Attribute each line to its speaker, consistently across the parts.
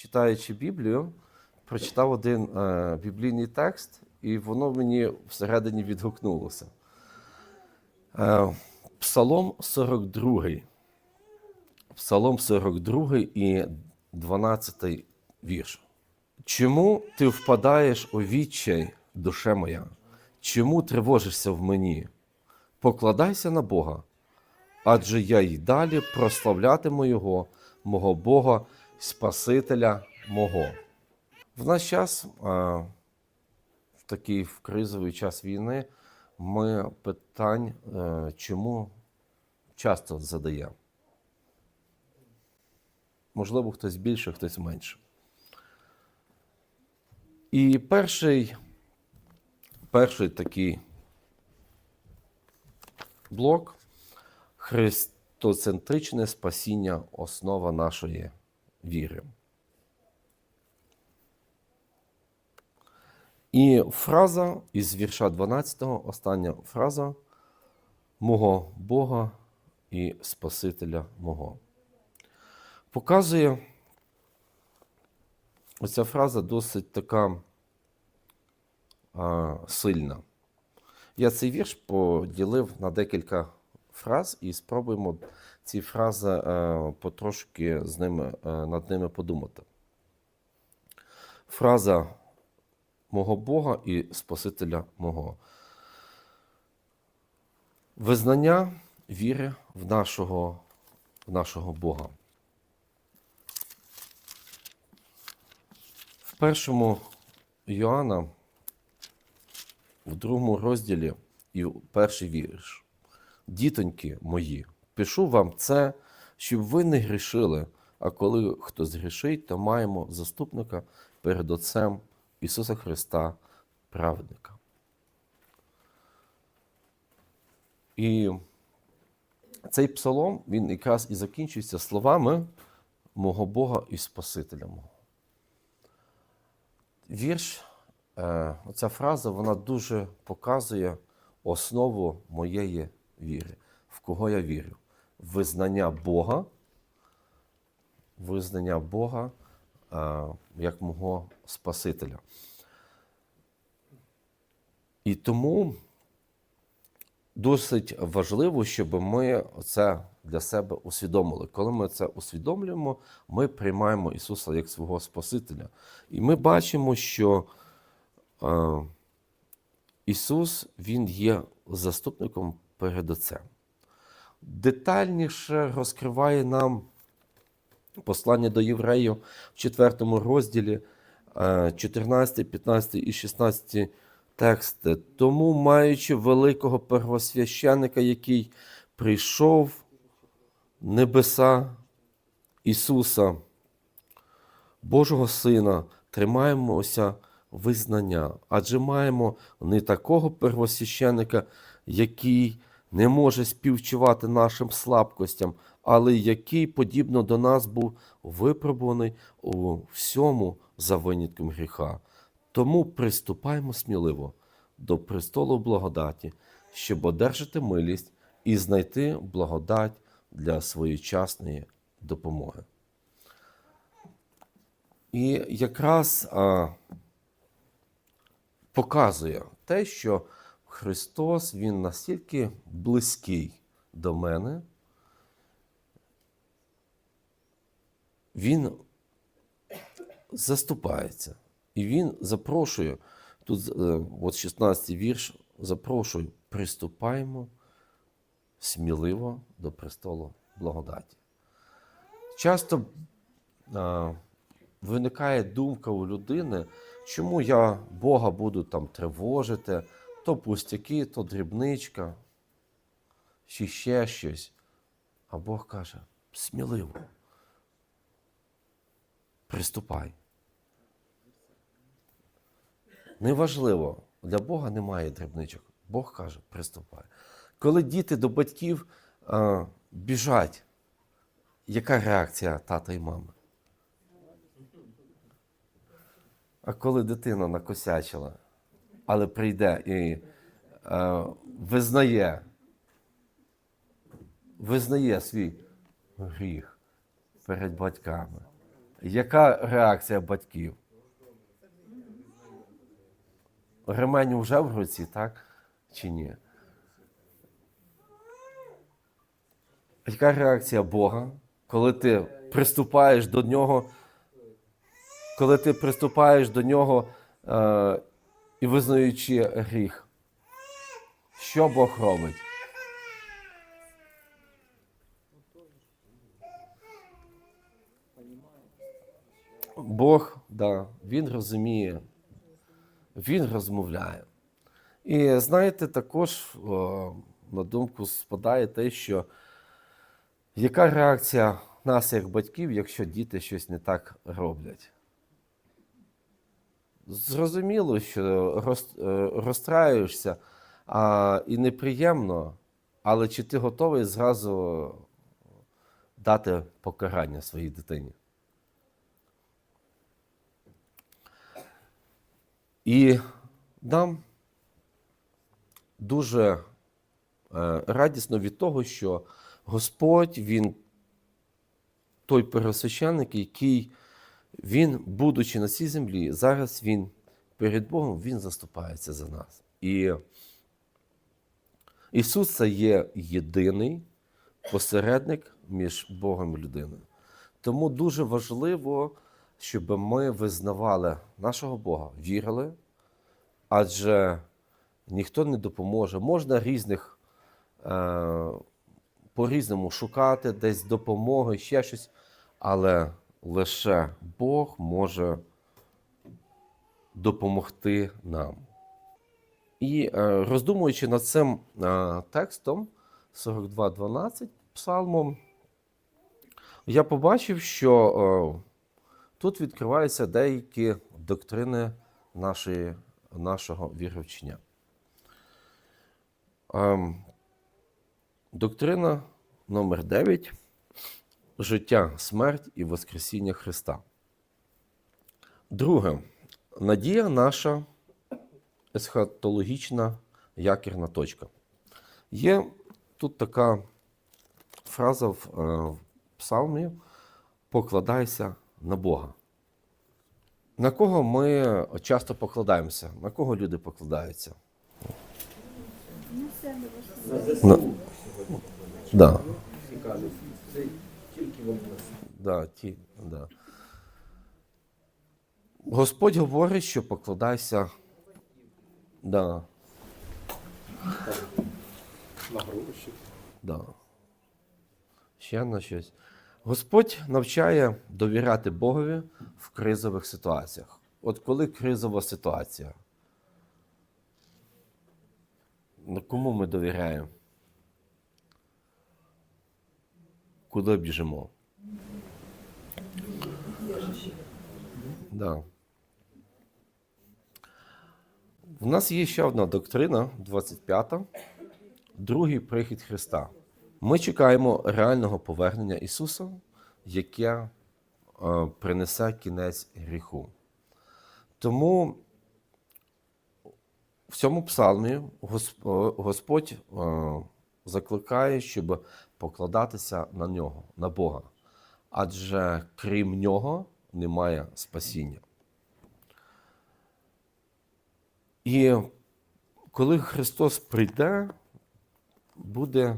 Speaker 1: читаючи Біблію, прочитав один е, біблійний текст, і воно мені всередині відгукнулося. Е, Псалом 42. Псалом 42 і 12 вірш. Чому ти впадаєш у відчай, душе моя? Чому тривожишся в мені? Покладайся на Бога, адже я й далі прославлятиму Його, мого Бога, Спасителя мого. В наш час, в такий в кризовий час війни, ми питань, е, чому часто задаємо. Можливо, хтось більше, хтось менше. І перший, перший такий блок христоцентричне спасіння основа нашої віри. І фраза із вірша 12, остання фраза мого Бога і Спасителя мого. Показує оця фраза досить така а, сильна. Я цей вірш поділив на декілька фраз і спробуємо ці фрази е, потрошки з ними, е, над ними подумати. Фраза мого Бога і Спасителя мого. Визнання віри в нашого, в нашого Бога. В першому Йоанна, в другому розділі і перший вірш. Дітоньки мої, пишу вам це, щоб ви не грішили, а коли хто згрішить, то маємо заступника перед Отцем Ісуса Христа, праведника. І цей псалом, він якраз і закінчується словами мого Бога і Спасителя мого. Вірш, е, оця фраза, вона дуже показує основу моєї віри, в кого я вірю. Визнання Бога, визнання Бога е, як мого Спасителя. І тому досить важливо, щоб ми це для себе усвідомили. Коли ми це усвідомлюємо, ми приймаємо Ісуса як свого Спасителя. І ми бачимо, що е, Ісус Він є заступником перед Отцем. Детальніше розкриває нам послання до євреїв в 4 розділі, е, 14, 15 і 16 тексти. Тому, маючи великого первосвященика, який прийшов небеса Ісуса, Божого Сина, тримаємося визнання, адже маємо не такого первосвященика, який не може співчувати нашим слабкостям, але який, подібно до нас, був випробуваний у всьому за винятком гріха. Тому приступаємо сміливо до престолу благодаті, щоб одержати милість і знайти благодать для своєчасної допомоги. І якраз а, показує те, що Христос Він настільки близький до мене, Він заступається. І Він запрошує, тут е, от 16 вірш, запрошує, приступаємо сміливо до престолу благодаті. Часто а, виникає думка у людини, чому я Бога буду там тривожити, то пустяки, то дрібничка, чи ще щось. А Бог каже: сміливо. Приступай. Неважливо, для Бога немає дрібничок. Бог каже, приступай. Коли діти до батьків а, біжать, яка реакція тата і мами? А коли дитина накосячила, але прийде і е, визнає, визнає свій гріх перед батьками, Яка реакція батьків? Ремень вже в руці, так? Чи ні? Яка реакція Бога, коли ти приступаєш до нього, коли ти приступаєш до нього е, і визнаючи гріх? Що Бог робить? Бог, да, Він розуміє, Він розмовляє. І знаєте, також о, на думку спадає те, що яка реакція нас, як батьків, якщо діти щось не так роблять? Зрозуміло, що роз- е, розстраюєшся а, і неприємно, але чи ти готовий зразу дати покарання своїй дитині? І нам дуже е, радісно від того, що Господь, Він той первосвященник, який він, будучи на цій землі, зараз він перед Богом він заступається за нас. І Ісус це є єдиний посередник між Богом і людиною. Тому дуже важливо, щоб ми визнавали нашого Бога, вірили, адже ніхто не допоможе. Можна різних е, по-різному шукати десь допомоги, ще щось, але лише Бог може допомогти нам. І е, роздумуючи над цим е, текстом 42.12 псалмом, я побачив, що е, тут відкриваються деякі доктрини нашої, нашого віровчення. Ем, Доктрина номер 9 життя, смерть і Воскресіння Христа. Друге. Надія наша есхатологічна якірна точка. Є тут така фраза в е, псалмі покладайся на Бога. На кого ми часто покладаємося? На кого люди покладаються? На... Да.
Speaker 2: Тільки вони.
Speaker 1: Да, ті, да. Господь говорить, що покладайся. Да,
Speaker 2: На гроші.
Speaker 1: да. Ще на щось. Господь навчає довіряти Богові в кризових ситуаціях. От коли кризова ситуація, ну, кому ми довіряємо? Куди біжимо? Да. В нас є ще одна доктрина, 25-та, другий прихід Христа. Ми чекаємо реального повернення Ісуса, яке е, принесе кінець гріху. Тому в цьому псалмі е, Господь е, закликає, щоб покладатися на нього, на Бога. Адже крім нього немає спасіння. І коли Христос прийде, буде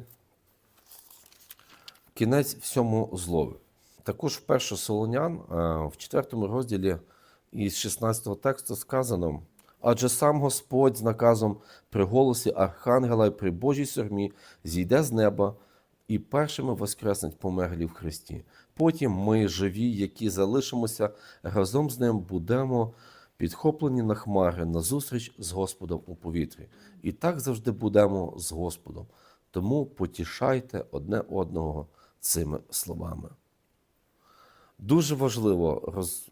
Speaker 1: кінець всьому злові. Також в 1 Солонян, е, в 4 розділі із 16 тексту сказано: адже сам Господь з наказом при голосі Архангела і при Божій сормі зійде з неба і першими воскреснуть померлі в Христі. Потім ми, живі, які залишимося разом з ним, будемо підхоплені на хмари на зустріч з Господом у повітрі. І так завжди будемо з Господом. Тому потішайте одне одного цими словами. Дуже важливо роз...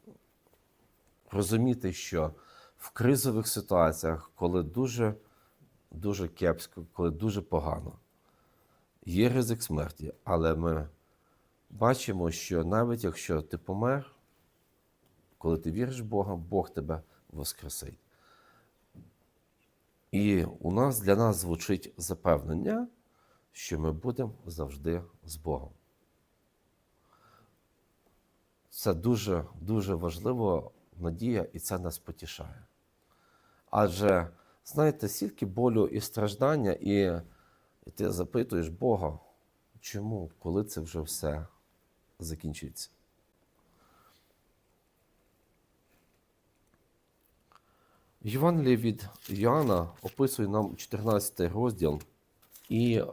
Speaker 1: розуміти, що в кризових ситуаціях, коли дуже, дуже кепсько, коли дуже погано, є ризик смерті, але ми бачимо, що навіть якщо ти помер, коли ти віриш в Бога, Бог тебе воскресить. І у нас для нас звучить запевнення, що ми будемо завжди з Богом. Це дуже, дуже важливо надія, і це нас потішає. Адже, знаєте, стільки болю і страждання, і, і ти запитуєш Бога, чому, коли це вже все закінчиться. Євангеліє від Йоанна описує нам 14 розділ і е,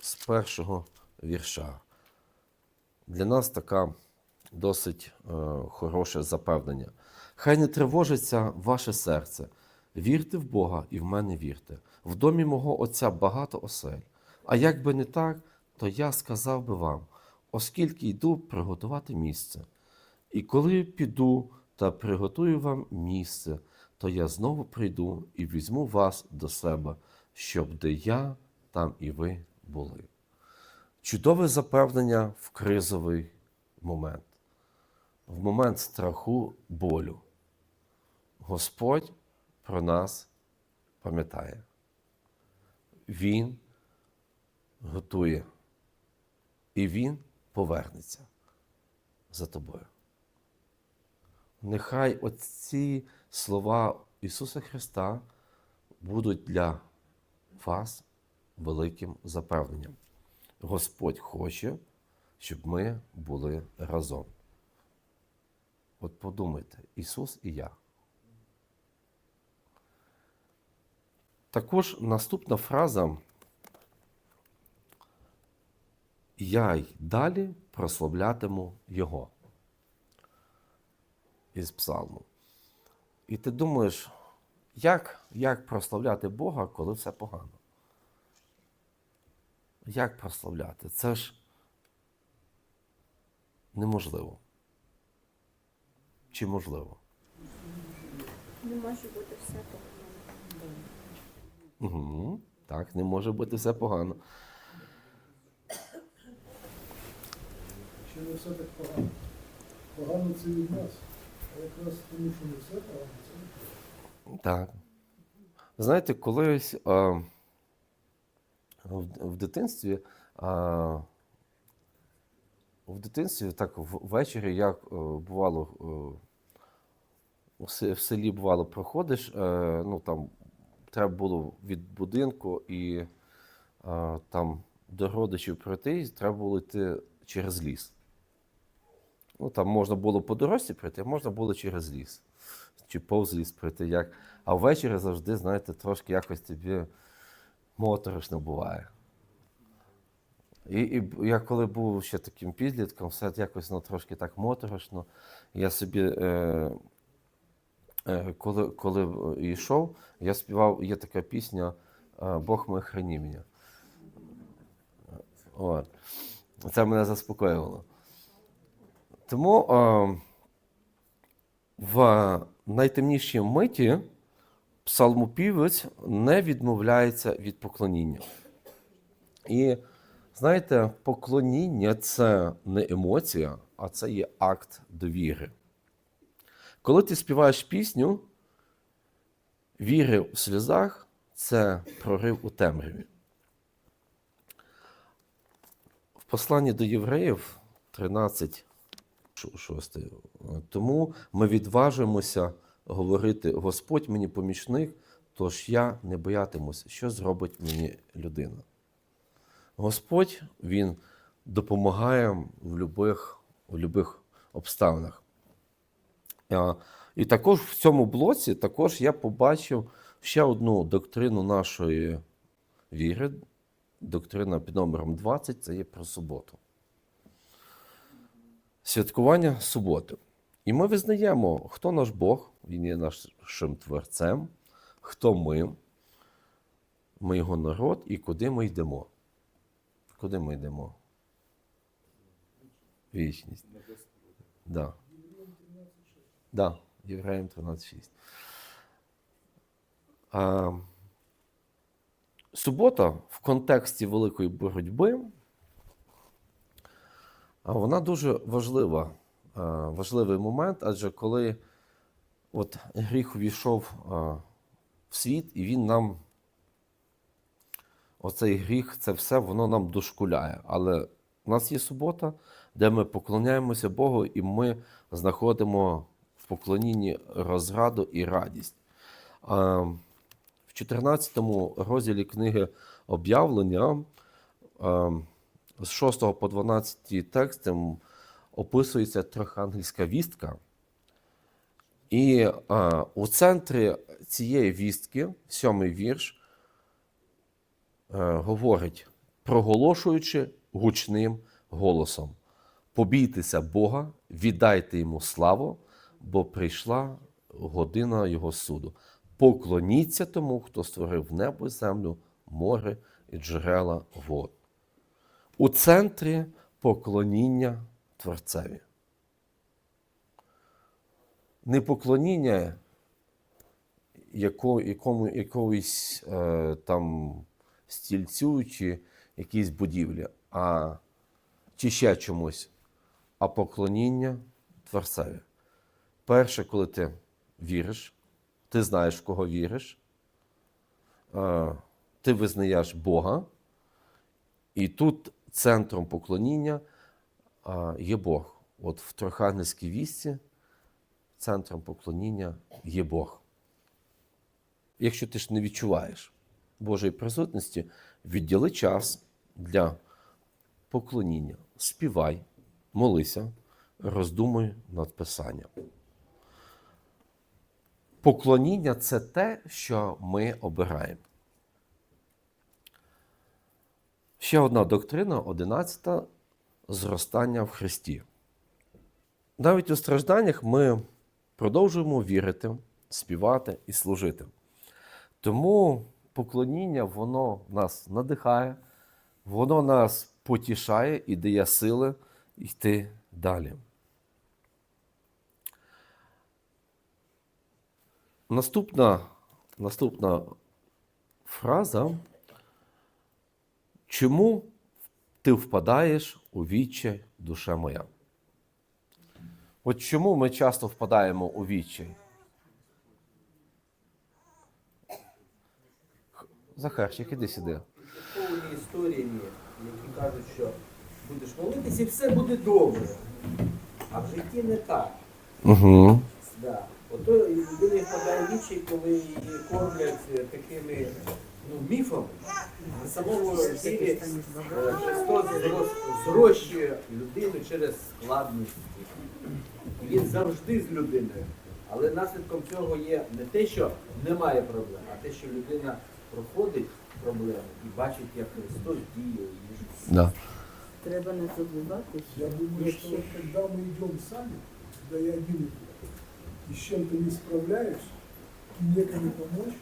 Speaker 1: з першого вірша. Для нас така досить е, хороше запевнення. Хай не тривожиться ваше серце. Вірте в Бога і в мене вірте. В домі мого Отця багато осель. А як би не так, то я сказав би вам, оскільки йду приготувати місце. І коли піду та приготую вам місце, то я знову прийду і візьму вас до себе, щоб де я, там і ви були. Чудове запевнення в кризовий момент, в момент страху, болю. Господь про нас пам'ятає. Він готує, і Він повернеться за тобою. Нехай оці слова Ісуса Христа будуть для вас великим запевненням. Господь хоче, щоб ми були разом. От подумайте, Ісус і я. Також наступна фраза. Я й далі прославлятиму Його із псалму. І ти думаєш, як, як прославляти Бога, коли все погано? Як прославляти? Це ж неможливо. Чи можливо?
Speaker 3: Не може бути все погано.
Speaker 1: Угу. Так, не може бути все погано.
Speaker 4: Ще не все так погано. Погано це від нас. А якраз тому, що не все погано, це від
Speaker 1: Так. Знаєте, колись а, в, в дитинстві. А, в дитинстві так ввечері, як е, бувало, е, в селі бувало, проходиш, е, ну там треба було від будинку і там до родичів пройти, треба було йти через ліс. Ну, там можна було по дорозі пройти, а можна було через ліс. Чи повз ліс пройти. Як. А ввечері завжди, знаєте, трошки якось тобі моторошно буває. І, і я коли був ще таким підлітком, все якось ну, трошки так моторошно. Я собі, е, е, коли, коли йшов, я співав, є така пісня е, Бог мій храні мене. От. Це мене заспокоювало. Тому е, в найтемнішій миті псалмопівець не відмовляється від поклоніння. І знаєте, поклоніння це не емоція, а це є акт довіри. Коли ти співаєш пісню, віри в сльозах це прорив у темряві. В посланні до євреїв 13, 6. Тому ми відважуємося говорити: Господь мені помічник, тож я не боятимусь, що зробить мені людина. Господь Він допомагає в будь-яких в любих обставинах. І також в цьому блоці також я побачив ще одну доктрину нашої віри. Доктрина під номером 20 це є про суботу. Святкування суботи. І ми визнаємо, хто наш Бог, Він є нашим творцем, хто ми, ми його народ і куди ми йдемо. Куди ми йдемо? Вічність. Да. Да, Євреям 13.6. А, субота в контексті великої боротьби, вона дуже важлива, важливий момент, адже коли от гріх увійшов в світ, і він нам, оцей гріх, це все, воно нам дошкуляє. Але у нас є субота, де ми поклоняємося Богу, і ми знаходимо в поклонінні розраду і радість. В 14 розділі книги об'явлення з 6 по 12 текстом описується трьохангельська вістка. І а, у центрі цієї вістки, сьомий вірш, е, говорить, проголошуючи гучним голосом: побійтеся Бога, віддайте йому славу, бо прийшла година Його суду. Поклоніться тому, хто створив небо землю, море і джерела вод. У центрі поклоніння Творцеві. Не поклоніння яко, якому, якоїсь е, там стільцю чи якійсь будівлі, а чи ще чомусь, а поклоніння Творцеві. Перше, коли ти віриш, ти знаєш, в кого віриш, е, ти визнаєш Бога, і тут центром поклоніння є Бог. От в Трохангельській вісті центром поклоніння є Бог. Якщо ти ж не відчуваєш Божої присутності, відділи час для поклоніння. Співай, молися, роздумуй над Писанням. Поклоніння це те, що ми обираємо. Ще одна доктрина, одинадцята зростання в Христі. Навіть у стражданнях ми продовжуємо вірити, співати і служити. Тому поклоніння, воно нас надихає, воно нас потішає і дає сили йти далі. Наступна, наступна фраза. Чому ти впадаєш у відчай, душа моя? От чому ми часто впадаємо у відчай? Захарчик, іди сюди.
Speaker 2: Повні історіями, які кажуть, що будеш молитися і все буде добре. А в житті не так.
Speaker 1: Угу.
Speaker 2: Да. Ото людина впадає в вічі, коли її кормлять такими ну, міфами. На самому ділі е, Христос зрос- зрощує людину через складності. І він завжди з людиною. Але наслідком цього є не те, що немає проблем, а те, що людина проходить проблеми і бачить, як Христос діє у її житті.
Speaker 1: Да.
Speaker 3: Треба не забувати, що
Speaker 4: Я думаю,
Speaker 3: якщо
Speaker 4: что когда мы идем сами, когда я один иду, и с чем-то не справляюсь, и некому помочь,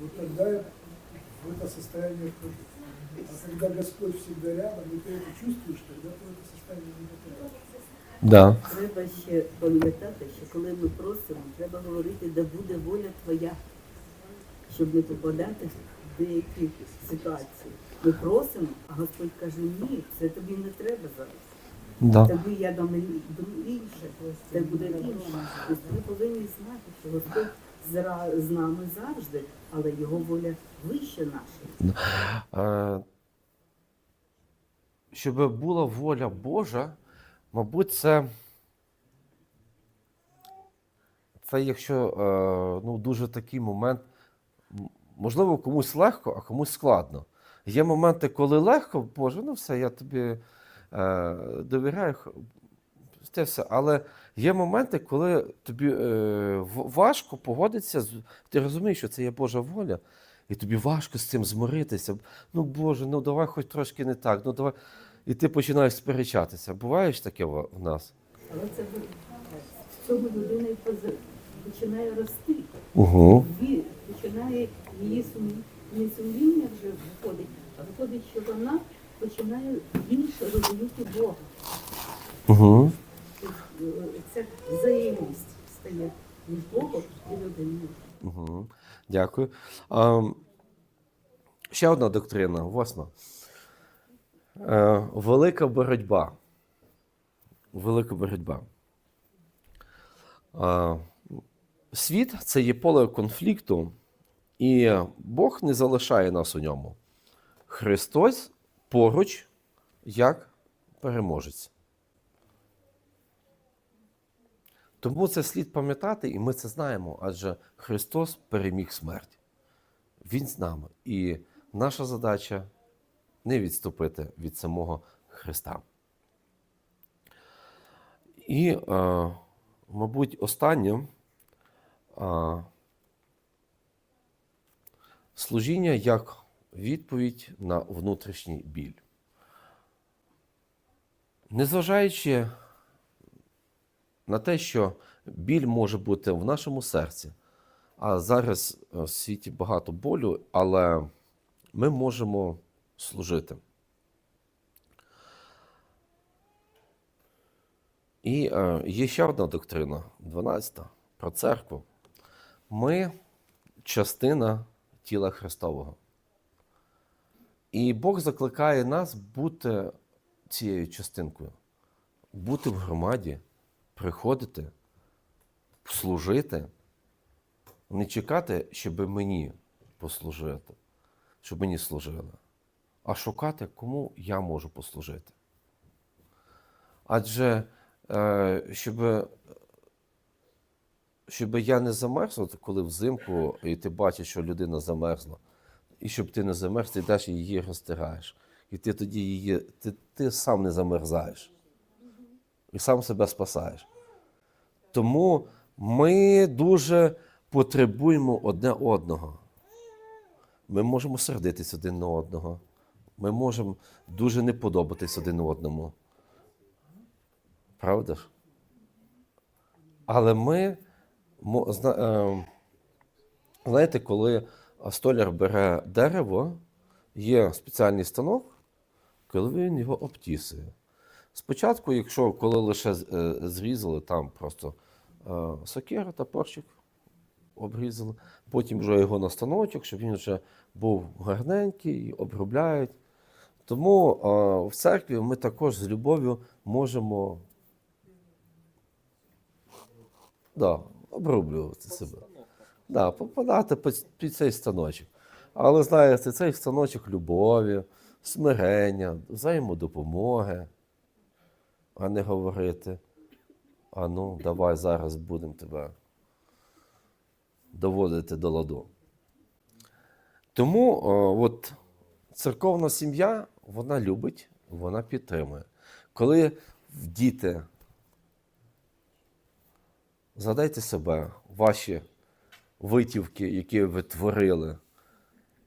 Speaker 4: вот тогда я в это состояние вхожу. А когда Господь всегда рядом, и ты это чувствуешь, тогда ты в это состояние не попадаешь.
Speaker 1: Да.
Speaker 3: треба ще пам'ятати, що коли ми просимо, треба говорити, да буде воля твоя, щоб не попадати в деякі ситуації. Ми просимо, а Господь каже, ні, це тобі не треба зараз.
Speaker 1: Да.
Speaker 3: Тобі я дам ін- інше, це буде інше. Тобто ми повинні знати, що Господь зра- з нами завжди, але його воля вище нашої.
Speaker 1: Е, щоб була воля Божа, мабуть, це. Це якщо е, ну, дуже такий момент, можливо, комусь легко, а комусь складно. Є моменти, коли легко, Боже, ну все, я тобі е, довіряю, це все. Але є моменти, коли тобі е, важко погодитися, з- ти розумієш, що це є Божа воля, і тобі важко з цим змиритися. Ну, Боже, ну давай хоч трошки не так, ну давай. І ти починаєш сперечатися. Буває ж таке в нас?
Speaker 3: Але це в цьому людина і пози- починає рости.
Speaker 1: Угу.
Speaker 3: Ві- починає її сум- не сумління вже виходить, а виходить, що вона починає більше розуміти Бога.
Speaker 1: Угу.
Speaker 3: Е, Це взаємність стає між Богом і людиною.
Speaker 1: Угу. Дякую. А, ще одна доктрина, восьма. Е, велика боротьба. Велика боротьба. А, світ це є поле конфлікту, і Бог не залишає нас у ньому. Христос поруч як переможець. Тому це слід пам'ятати, і ми це знаємо, адже Христос переміг смерть. Він з нами. І наша задача не відступити від самого Христа. І, е, мабуть, останнє е, служіння як відповідь на внутрішній біль. Незважаючи на те, що біль може бути в нашому серці, а зараз е, в світі багато болю, але ми можемо служити. І е, є ще одна доктрина, 12 про церкву. Ми частина тіла Христового. І Бог закликає нас бути цією частинкою, бути в громаді, приходити, служити, не чекати, щоб мені послужити, щоб мені служили, а шукати, кому я можу послужити. Адже е, щоб, щоб я не замерз, от коли взимку, і ти бачиш, що людина замерзла, і щоб ти не замерз, ти йдеш її розтираєш. І ти тоді її, ти, ти сам не замерзаєш. І сам себе спасаєш. Тому ми дуже потребуємо одне одного. Ми можемо сердитись один на одного. Ми можемо дуже не подобатись один одному. Правда ж? Але ми, е, знаєте, коли столяр бере дерево, є спеціальний станок, коли він його обтісує. Спочатку, якщо коли лише е, зрізали, там просто е, сокира та порчик обрізали, потім вже його на станочок, щоб він вже був гарненький, обробляють. Тому е, в церкві ми також з любов'ю можемо да, оброблювати себе. Да, попадати під, під цей станочок. Але знаєте, цей станочок любові, смирення, взаємодопомоги, а не говорити. А ну, давай зараз будемо тебе доводити до ладу. Тому о, от, церковна сім'я, вона любить, вона підтримує. Коли діти, згадайте себе, ваші витівки, які ви творили,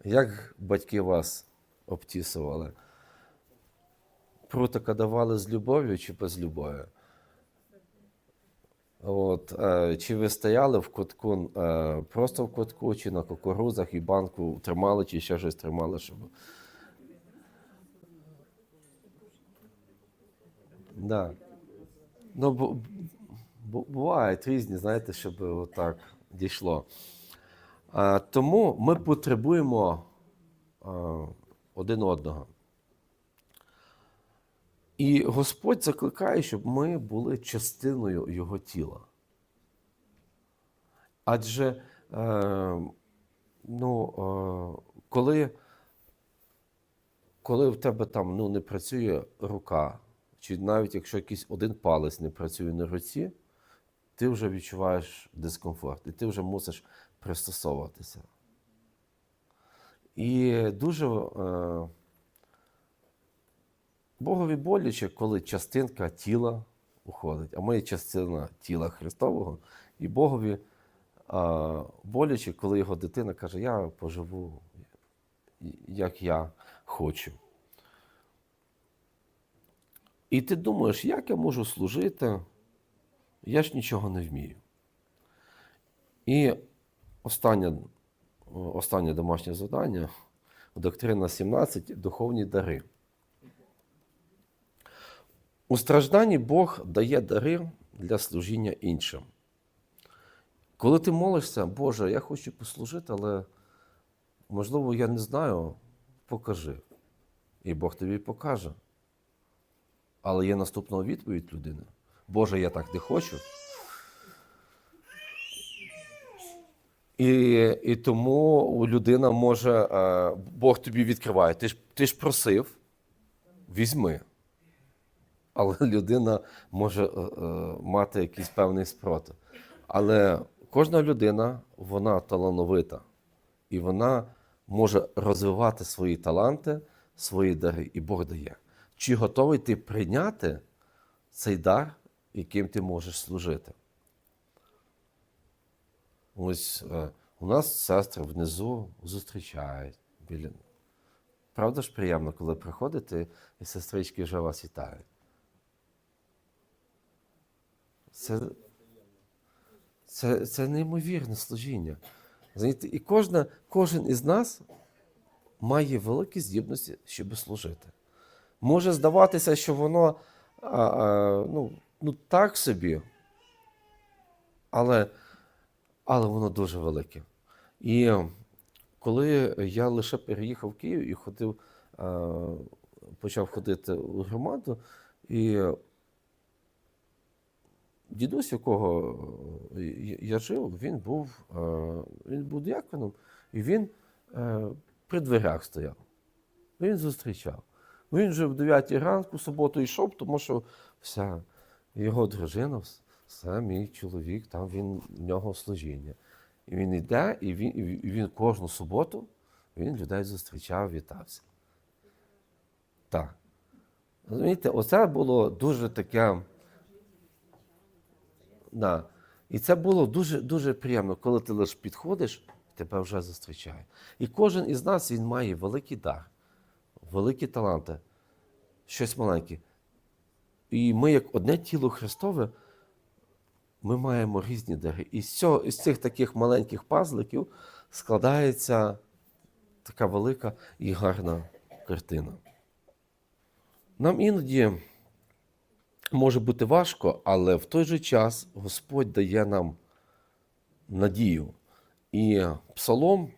Speaker 1: як батьки вас обтісували? Прутика давали з любов'ю чи без любові? От, е, чи ви стояли в кутку, е, просто в кутку, чи на кукурузах і банку тримали, чи ще щось тримали, щоб. Да. Ну, бу- бу- бувають різні, знаєте, щоб отак дійшло. А, тому ми потребуємо а, один одного. І Господь закликає, щоб ми були частиною Його тіла. Адже е, ну, е, коли, коли в тебе там ну, не працює рука, чи навіть якщо якийсь один палець не працює на руці, ти вже відчуваєш дискомфорт, і ти вже мусиш пристосовуватися. І дуже е, Богові боляче, коли частинка тіла уходить, а ми є частина тіла Христового, і Богові е, боляче, коли його дитина каже, я поживу, як я хочу. І ти думаєш, як я можу служити? Я ж нічого не вмію. І останнє, останнє домашнє завдання, доктрина 17 духовні дари. У стражданні Бог дає дари для служіння іншим. Коли ти молишся, Боже, я хочу послужити, але можливо, я не знаю, покажи. І Бог тобі покаже. Але є наступна відповідь людини. Боже, я так не хочу. І, і тому людина може, е, Бог тобі відкриває. Ти ж, ти ж просив, візьми. Але людина може е, е, мати якийсь певний спротив. Але кожна людина, вона талановита, і вона може розвивати свої таланти, свої дари, і Бог дає. Чи готовий ти прийняти цей дар, яким ти можеш служити? Ось е, у нас сестри внизу зустрічають. Біля... Правда ж приємно, коли приходите, і сестрички вже вас вітають. Це, це, це неймовірне служіння. І кожна, кожен із нас має великі здібності, щоб служити. Може здаватися, що воно а, а, ну, ну, так собі, але, але воно дуже велике. І коли я лише переїхав в Київ і ходив, почав ходити у громаду, і дідусь, якого я- я жив, він був, е, він був діаконом, і він е, при дверях стояв. Він зустрічав. Він вже в 9 ранку суботу йшов, тому що вся його дружина, вс- все, мій чоловік, там він в нього служіння. І він йде, і він, і він кожну суботу він людей зустрічав, вітався. Так. Розумієте, оце було дуже таке. Да. І це було дуже, дуже приємно, коли ти лише підходиш, тебе вже зустрічають. І кожен із нас він має великий дар, великі таланти, щось маленьке. І ми, як одне тіло Христове, ми маємо різні дари. І з, цього, із цих таких маленьких пазликів складається така велика і гарна картина. Нам іноді може бути важко, але в той же час Господь дає нам надію. І Псалом,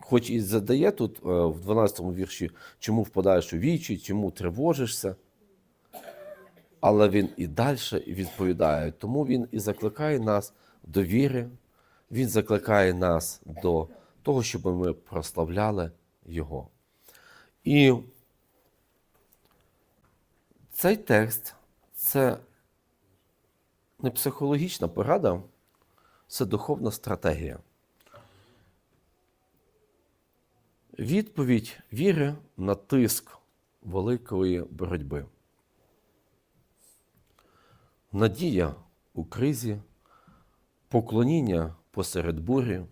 Speaker 1: хоч і задає тут е, в 12 му вірші, чому впадаєш у вічі, чому тривожишся, але він і далі відповідає. Тому він і закликає нас до віри, він закликає нас до того, щоб ми прославляли Його. І цей текст це не психологічна порада, це духовна стратегія. Відповідь віри на тиск великої боротьби. Надія у кризі, поклоніння посеред бурі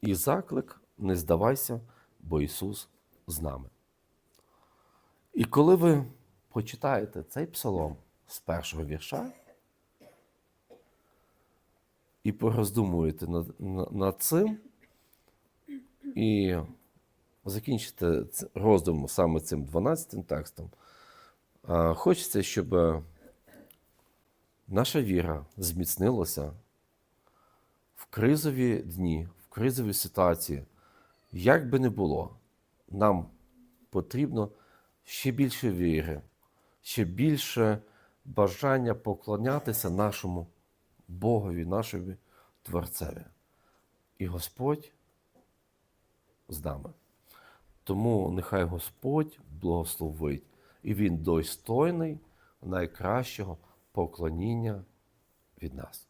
Speaker 1: і заклик не здавайся, бо Ісус з нами. І коли ви почитаєте цей псалом з першого вірша і пороздумуєте над, над цим, і закінчите роздум саме цим 12 текстом, хочеться, щоб е, наша віра зміцнилася в кризові дні, в кризові ситуації. Як би не було, нам потрібно ще більше віри, ще більше бажання поклонятися нашому Богові, нашому Творцеві. І Господь з нами. Тому нехай Господь благословить, і Він достойний найкращого поклоніння від нас.